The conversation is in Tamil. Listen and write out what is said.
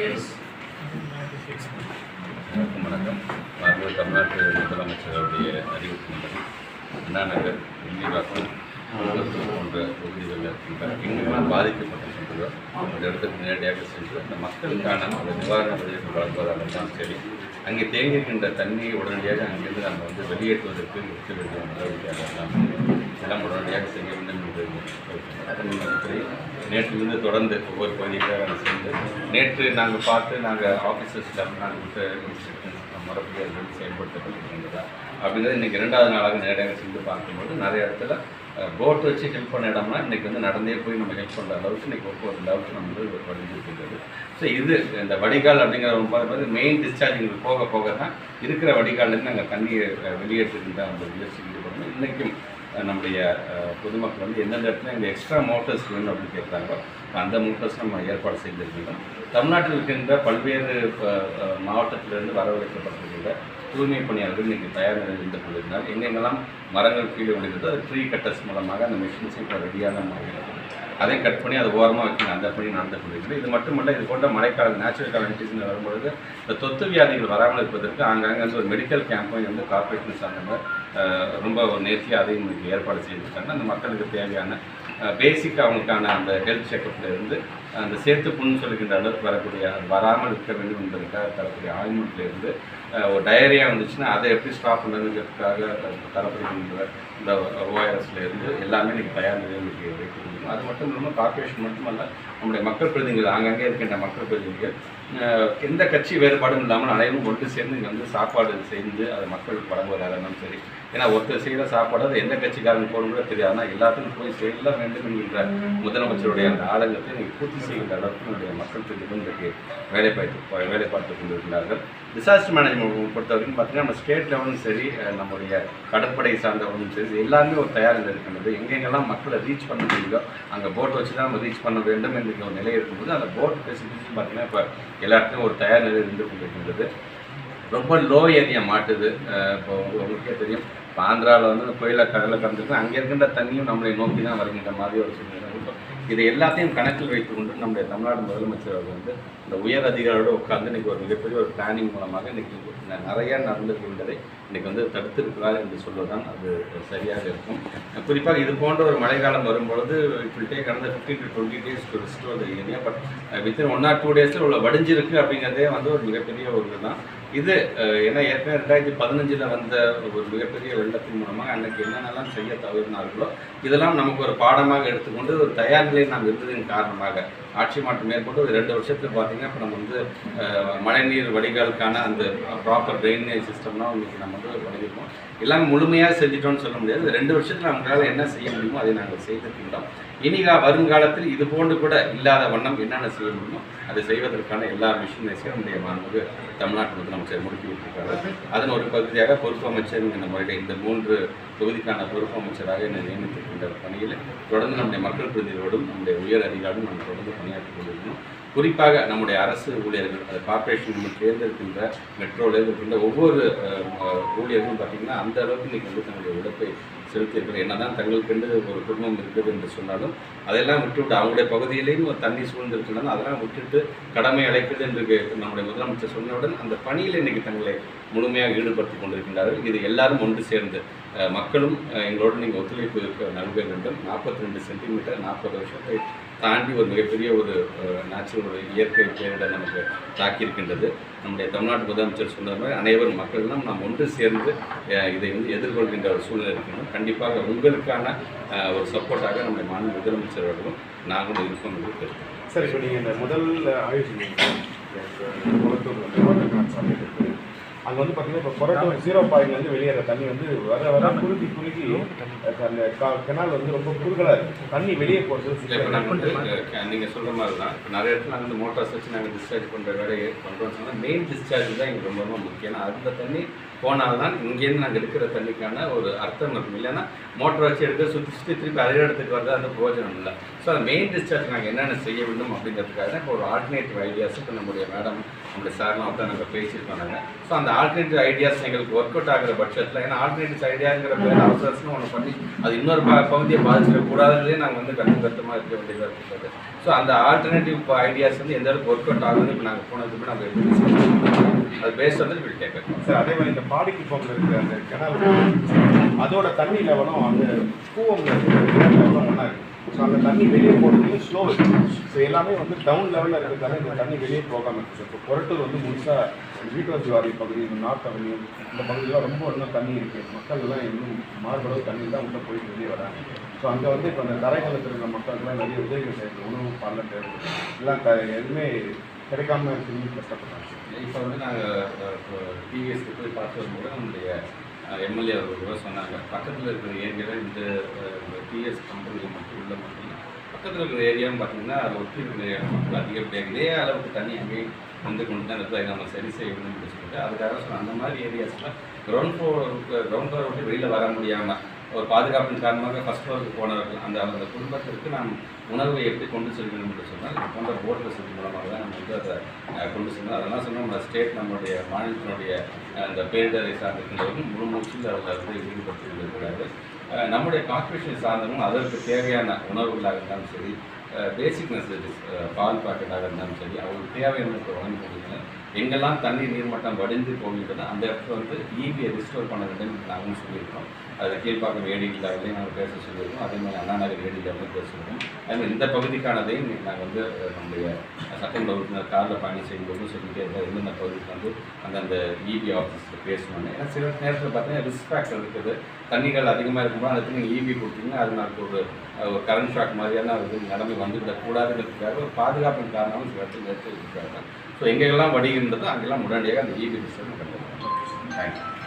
வணக்கம் வணக்கம். மாண்பு தமிழ்நாட்டு முதலமைச்சருடைய அறிவிப்பின்படி அண்ணா நகர் வில்லிவாக்கம் போன்ற பகுதிகளில் இருக்கின்ற எங்கெல்லாம் பாதிக்கப்பட்டிருக்கின்றதோ அந்த இடத்துக்கு நேரடியாக சென்று அந்த மக்களுக்கான அந்த நிவாரண உதவிகள் வழங்குவதாலும் இருந்தாலும் சரி. அங்கே தேங்கியிருக்கின்ற தண்ணியை உடனடியாக அங்கிருந்து நம்ம வந்து வெளியேற்றுவதற்கு எடுக்க வேண்டிய நடவடிக்கைகள் எல்லாம் எல்லாம் உடனடியாக செய்ய வேண்டும் என்று அதன் நேற்றிலிருந்து தொடர்ந்து ஒவ்வொரு பகுதியாக சேர்ந்து நேற்று நாங்கள் பார்த்து நாங்கள் ஆஃபீஸர்ஸில் நாங்கள் கொடுத்த இன்ஸ்ட்ரக்ஷன்ஸ் முறைப்படி அது வந்து செயல்படுத்தப்பட்டிருக்கின்றதா அப்படிங்கிறது இன்றைக்கி இரண்டாவது நாளாக நேரடியாக சென்று பார்க்கும்போது நிறைய இடத்துல போட் வச்சு ஹெல்ப் பண்ண இடம்னா இன்றைக்கி வந்து நடந்தே போய் நம்ம ஹெல்ப் பண்ணுற அளவுக்கு இன்றைக்கி ஒவ்வொரு லெவலுக்கு நம்ம வந்து வடிஞ்சிருக்கின்றது ஸோ இது இந்த வடிகால் அப்படிங்கிற ஒரு பார்த்து மெயின் டிஸ்சார்ஜிங் போக போக தான் இருக்கிற வடிகால்லேருந்து நாங்கள் தண்ணியை அஹ், வெளியேற்றுகின்ற அந்த முயற்சி ஈடுபடணும் இன்றைக்கும் நம்முடைய பொதுமக்கள் வந்து எந்தெந்த இடத்துல இந்த எக்ஸ்ட்ரா மோட்டர்ஸ் வேணும் அப்படின்னு கேட்குறாங்களோ அந்த மோட்டர்ஸ் நம்ம ஏற்பாடு செய்திருக்கின்றோம். தமிழ்நாட்டில் இருக்கின்ற பல்வேறு மாவட்டத்திலிருந்து வரவழைக்கப்பட்டிருக்கின்ற தூய்மை பணியாளர்கள் இன்றைக்கி தயார் நிலையில் இருந்து கொண்டிருந்தால் எங்கெங்கெல்லாம் மரங்கள் கீழே விழுகிறதோ அது ட்ரீ கட்டர்ஸ் மூலமாக அந்த மிஷின்ஸ் இப்போ ரெடியான மாதிரி அதை கட் பண்ணி அதை ஓரமாக வைக்கணும் அந்த பணி நடந்து கொண்டிருக்கிறது. இது மட்டுமல்ல இது போன்ற மழைக்காலம் நேச்சுரல் கலாமிட்டிஸ்னு வரும்பொழுது இந்த தொத்து வியாதிகள் வராமல் இருப்பதற்கு அங்கங்கே வந்து ஒரு மெடிக்கல் கேம்பையும் வந்து கார்பரேஷன் சார்ந்த ரொம்ப நேர்த்தியாக அதையும் இன்னைக்கு ஏற்பாடு செய்திருக்காங்க. அந்த மக்களுக்கு தேவையான பேசிக் அவங்களுக்கான அந்த ஹெல்த் செக்கப்லேருந்து அந்த சேர்த்து புண்ணு சொல்லுகின்ற அளவுக்கு வரக்கூடிய அது வராமல் இருக்க வேண்டும் என்பதற்காக தரக்கூடிய ஆயின்மெண்ட்ல ஒரு டயரியா வந்துச்சுன்னா அதை எப்படி ஸ்டாப் பண்ணுறதுங்கிறதுக்காக தரப்படுகின்ற இந்த ஓஆர்எஸ்லேருந்து எல்லாமே இன்னைக்கு தயார் நிலையில் வைக்க முடியும். அது மட்டும் இல்லாமல் கார்பரேஷன் மட்டுமல்ல நம்முடைய மக்கள் பிரதிநிதிகள் ஆங்காங்கே இருக்கின்ற மக்கள் பிரதிநிதிகள் எந்த கட்சி வேறுபாடும் இல்லாமல் அனைவரும் ஒன்று சேர்ந்து இங்கே வந்து சாப்பாடு செய்து அதை மக்களுக்கு வழங்குவதாக இருந்தாலும் சரி ஏன்னா ஒருத்தர் செய்கிற சாப்பாடு அது எந்த கட்சிக்காரன் போகணும் கூட தெரியாது. ஆனால் எல்லாத்துக்கும் போய் செல்ல வேண்டும் என்கின்ற முதலமைச்சருடைய அந்த ஆதங்கத்தை இன்னைக்கு பூர்த்தி செய்கின்ற அளவுக்கு நம்முடைய மக்கள் பிரதிநிதிகள் இன்றைக்கு வேலை பார்த்து வேலை பார்த்து கொண்டிருக்கிறார்கள். டிசாஸ்டர் மேனேஜ்மெண்ட் பொறுத்த வரைக்கும் பார்த்தீங்கன்னா நம்ம ஸ்டேட் லெவலும் சரி நம்முடைய கடற்படை சார்ந்தவர்களும் சரி எல்லாமே ஒரு தயார் நிலை இருக்கின்றது. எங்கெங்கெல்லாம் மக்களை ரீச் பண்ண முடியுதோ அங்கே போட் வச்சு தான் நம்ம ரீச் பண்ண வேண்டும் என்கிற ஒரு நிலை இருக்கும்போது அந்த போட் ஃபெசிலிட்டிஸ் பார்த்தீங்கன்னா இப்போ எல்லா இடத்துலையும் ஒரு தயார் நிலை இருந்து கொண்டிருக்கின்றது. ரொம்ப லோ ஏரியா மாட்டுது. இப்போ உங்களுக்கே தெரியும். இப்போ ஆந்திராவில் வந்து கோயில கடலில் கலந்துருக்கு. அங்கே இருக்கின்ற தண்ணியும் நம்மளை நோக்கி தான் வருகின்ற மாதிரி ஒரு சூழ்நிலை. இருக்கும் இது எல்லாத்தையும் கணக்கில் வைத்துக்கொண்டு நம்முடைய தமிழ்நாடு முதலமைச்சர் அவர்கள் வந்து இந்த உயர் அதிகாரியோடு உட்கார்ந்து இன்னைக்கு ஒரு மிகப்பெரிய ஒரு பிளானிங் மூலமாக இன்றைக்கி நிறையா நடந்திருக்கின்றதை இன்றைக்கி வந்து தடுத்திருக்கிறார் என்று சொல்வதுதான் அது சரியாக இருக்கும். குறிப்பாக இது போன்ற ஒரு மழைக்காலம் வரும்பொழுது இட் கடந்த fifteen to twenty days to restore the area but within one or two டேஸில் உள்ள வடிஞ்சிருக்கு அப்படிங்கிறதே வந்து ஒரு மிகப்பெரிய ஒரு இதுதான். இது uh, ஏன்னா ஏற்கனவே ரெண்டாயிரத்தி பதினஞ்சில் வந்த ஒரு மிகப்பெரிய வெள்ளத்தின் மூலமாக அன்னைக்கு என்னென்னலாம் செய்ய தவறினார்களோ இதெல்லாம் நமக்கு ஒரு பாடமாக எடுத்துக்கொண்டு ஒரு தயார் நிலையில் நாம் இருந்ததின் காரணமாக ஆட்சி மாற்றம் மேற்கொண்டு ஒரு ரெண்டு வருஷத்தில் பார்த்தீங்கன்னா இப்போ நம்ம வந்து மழைநீர் வடிகாலுக்கான அந்த ப்ராப்பர் ட்ரைனேஜ் சிஸ்டம்லாம் இன்னைக்கு நம்ம வந்து பண்ணியிருக்கோம் எல்லாம் முழுமையாக செஞ்சிட்டோம்னு சொல்ல முடியாது. ரெண்டு வருஷத்தில் நம்மளால் என்ன செய்ய முடியுமோ அதை நாங்கள் செய்திருக்கின்றோம். இனிகா வருங்காலத்தில் இது போன்று கூட இல்லாத வண்ணம் என்னென்ன செய்ய முடியுமோ அதை செய்வதற்கான எல்லா மிஷினரிஸையும் நம்முடைய மாண்புக்கு தமிழ்நாட்டு முதலமைச்சர் முடுக்கி விட்டிருக்காரு. அதன் ஒரு பகுதியாக பொறுப்பு அமைச்சர் என்ற முறையில் இந்த மூன்று தொகுதிக்கான பொறுப்பு அமைச்சராக என்னை நியமித்திருக்கின்ற பணியில் தொடர்ந்து நம்முடைய மக்கள் பிரதிநிதிகளோடும் நம்முடைய உயர் அதிகாரிகளும் நம்ம தொடர்ந்து பணியாற்றிக் கொண்டிருக்கணும் குறிப்பாக நம்முடைய அரசு ஊழியர்கள் அது கார்பரேஷன் நம்ம தேர்ந்தெடுக்கின்ற மெட்ரோவில் இருக்கின்ற ஒவ்வொரு ஊழியர்களும் பார்த்திங்கன்னா அந்த அளவுக்கு இன்றைக்கி வந்து தங்களுடைய உழைப்பை செலுத்தியிருக்கிறது என்னதான் தங்களுக்கென்று ஒரு குடும்பம் இருக்குது என்று சொன்னாலும் அதெல்லாம் விட்டுவிட்டு அவங்களுடைய பகுதியிலேயும் ஒரு தண்ணி சூழ்ந்திருக்கிறது அதெல்லாம் விட்டுட்டு கடமை அழைக்கிறது என்று நம்முடைய முதலமைச்சர் சொன்னவுடன் அந்த பணியில் இன்னைக்கு தங்களை முழுமையாக ஈடுபடுத்தி கொண்டிருக்கின்றார்கள். இது எல்லாரும் ஒன்று சேர்ந்து மக்களும் எங்களோடு நீங்கள் ஒத்துழைப்பு இருக்க நல்க வேண்டும். நாற்பத்தி ரெண்டு சென்டிமீட்டர் நாற்பது வருஷத்தை தாண்டி ஒரு மிகப்பெரிய ஒரு நேச்சுரல் ஒரு இயற்கை பேரிடர் நமக்கு தாக்கியிருக்கின்றது. நம்முடைய தமிழ்நாட்டு முதலமைச்சர் சொன்ன மாதிரி அனைவரும் மக்கள்லாம் நாம் ஒன்று சேர்ந்து இதை வந்து எதிர்கொள்கின்ற ஒரு சூழ்நிலை இருக்கணும். கண்டிப்பாக உங்களுக்கான ஒரு சப்போர்ட்டாக நம்முடைய மாநில முதலமைச்சர் அவர்களும் நாங்களும் இருக்கோம் என்று சார் இப்போ நீங்கள் இந்த முதல் ஆய்வு அங்கே வந்து பார்த்தீங்கன்னா இப்போ கொரட்டூர் ஜீரோ பாயிண்ட்லேருந்து வெளியேற தண்ணி வந்து வர வர குறுகி குறுகி அந்த கெனால் வந்து ரொம்ப குறுகலாக இருக்குது தண்ணி வெளியே போகிறது நாங்கள் சொல்கிற மாதிரி தான் நிறைய இடத்துல நாங்கள் வந்து மோட்டார்ஸ் வச்சு நாங்கள் டிஸ்சார்ஜ் பண்ணுற வேலையை பண்ணுறோம்னு சொன்னால் மெயின் டிஸ்சார்ஜ் தான் எங்களுக்கு ரொம்ப ரொம்ப முக்கியம். அந்த தண்ணி போனால் தான் இங்கேருந்து நாங்கள் எடுக்கிற தண்ணிக்கான ஒரு அர்த்தம் இருக்கும். இல்லைன்னா மோட்டர் வச்சு எடுக்க சுற்றி சுற்றி திருப்பி அதே இடத்துக்கு வரது அந்த பிரயோஜனம் இல்லை. ஸோ அந்த மெயின் டிஸ்சார்ஜ் நாங்கள் என்னென்ன செய்ய வேண்டும் அப்படிங்கிறதுக்காக தான் இப்போ ஒரு ஆல்டர்னேட்டிவ் ஐடியாஸ் இப்போ நம்முடைய மேடம் நம்முடைய சார்லாம் வந்து நாங்கள் பேசியிருக்கோம் நாங்கள் ஸோ அந்த ஆல்டர்னேட்டிவ் ஐடியாஸ் எங்களுக்கு ஒர்க் அவுட் ஆகிற பட்சத்தில் ஏன்னா ஆல்டர்னேட்டிவ் ஐடியாங்கிற பேர் அவசரம்னு ஒன்று பண்ணி அது இன்னொரு ப பகுதியை பாதிச்சிடக்கூடாதுலேயே நாங்கள் வந்து கண்ணும் கட்டமாக இருக்க வேண்டியதாக இருக்குது ஸோ அந்த ஆல்டர்னேட்டிவ் ஐடியாஸ் வந்து எந்த அளவுக்கு ஒர்க் அவுட் ஆகுதுன்னு இப்போ நாங்கள் போனதுக்கு நாங்கள் எப்படி அது பேஸ்ட் வந்து வில் டேக் சார் அதே மாதிரி இந்த பாடிக்கு போகிற இருக்கிற அந்த கிணறு அதோட தண்ணி லெவலும் அந்த கூவம் இருக்கிற லெவலும் ஒன்றா ஸோ அந்த தண்ணி வெளியே போகிறது ஸ்லோ ஸோ எல்லாமே வந்து டவுன் லெவலில் இருக்கிறதால இந்த தண்ணி வெளியே போகாமல் இருக்கு. இப்போ கொரட்டூர் வந்து முழுசாக வீட்டுவசி வாரி பகுதி இந்த நார்த் அவென்யூ இந்த பகுதியெலாம் ரொம்ப இன்னும் தண்ணி இருக்குது மக்கள் எல்லாம் இன்னும் மாறுபட தண்ணி தான் உள்ள போயிட்டு வெளியே வராங்க. ஸோ அங்கே வந்து இப்போ அந்த தரைகளத்தில் இருக்கிற மக்களுக்குலாம் நிறைய உதவிகள் செய்யறது உணவு பாலில் தேவை எல்லாம் க எதுவுமே கிடைக்காம திரும்பி கஷ்டப்படுறாங்க. இப்போ வந்து நாங்கள் டிவிஎஸ்க்கு போய் பார்த்து வரும்போது நம்மளுடைய எம்எல்ஏ அவர்கள் கூட சொன்னாங்க. பக்கத்தில் இருக்கிற ஏரியாவில் இந்த டிஎஸ் கம்பெனி மட்டும் உள்ள மட்டும் பக்கத்தில் இருக்கிற ஏரியாவும் பார்த்தீங்கன்னா அதை ஒட்டி இருக்கிற மக்கள் அதிகப்படியாக இதே அளவுக்கு தண்ணி அங்கேயும் வந்து கொண்டு தான் இருக்குது அதை நம்ம சரி செய்யணும்னு சொல்லிட்டு அதுக்காக சொன்ன அந்த மாதிரி ஏரியாஸில் கிரவுண்ட் ஃப்ளோர் கிரவுண்ட் ஃப்ளோர் விட்டு வெளியில் வர முடியாமல் ஒரு பாதுகாப்பின் காரணமாக ஃபஸ்ட் ஃப்ளோருக்கு போனவர்கள் அந்த அந்த குடும்பத்திற்கு நாம் உணர்வை எப்படி கொண்டு செல்வணும் என்று சொன்னால் இது போன்ற போர்ட் வசதி மூலமாக தான் நம்ம வந்து அதை கொண்டு செல்லணும் அதெல்லாம் சொன்னால் நம்ம ஸ்டேட் நம்மளுடைய மாநிலத்தினுடைய அந்த பேரிடரை சார்ந்திருக்கின்றவர்கள் முழு மூச்சில் அதில் வந்து ஈடுபடுத்தி இருக்கிறார்கள் நம்முடைய கார்பரேஷன் சார்ந்தவங்க அதற்கு தேவையான உணவுகளாக இருந்தாலும் சரி பேசிக் நெசசரிஸ் பால் பாக்கெட்டாக இருந்தாலும் சரி அவங்களுக்கு தேவையானதை வழங்கி கொடுக்கணும் எங்கெல்லாம் தண்ணீர் நீர்மட்டம் வடிந்து போகின்றதோ அந்த இடத்துல வந்து ஈபியை ரிஸ்டோர் பண்ண வேண்டும் நாங்களும் சொல்லியிருக்கோம் அது கீழ்ப்பாக்கம் ஏடி லெவலையும் நாங்கள் பேச சொல்லியிருக்கோம் அதே மாதிரி அண்ணா நகர் ஏடி லெவலையும் பேசியிருக்கோம் அதே இந்த பகுதிக்கானதையும் நாங்கள் வந்து நம்முடைய சட்டமன்ற உறுப்பினர் காரில் பயணம் செய்யும்போது சொல்லிட்டே இருக்கோம் எந்தெந்த பகுதிக்கு வந்து அந்தந்த இபி ஆஃபீஸில் பேசணும்னு ஏன்னா சில நேரத்தில் பார்த்தீங்கன்னா ரிஸ்க் ஃபேக்டர் இருக்குது. தண்ணிகள் அதிகமாக இருக்கும்போது அதுக்கு நீங்கள் இபி கொடுத்தீங்கன்னா அது நமக்கு ஒரு ஒரு கரண்ட் ஷாக் மாதிரியான ஒரு நிலைமை வந்துவிடக்கூடாதுங்கிறதுக்காக ஒரு பாதுகாப்பின் காரணமாக சில இடத்துல நிறுத்தி இருக்காங்க ஸோ எங்கெல்லாம் வடிகின்றதோ அங்கெல்லாம் உடனடியாக அந்த இபி ரிசர்வ் பண்ணுறோம் தேங்க்யூ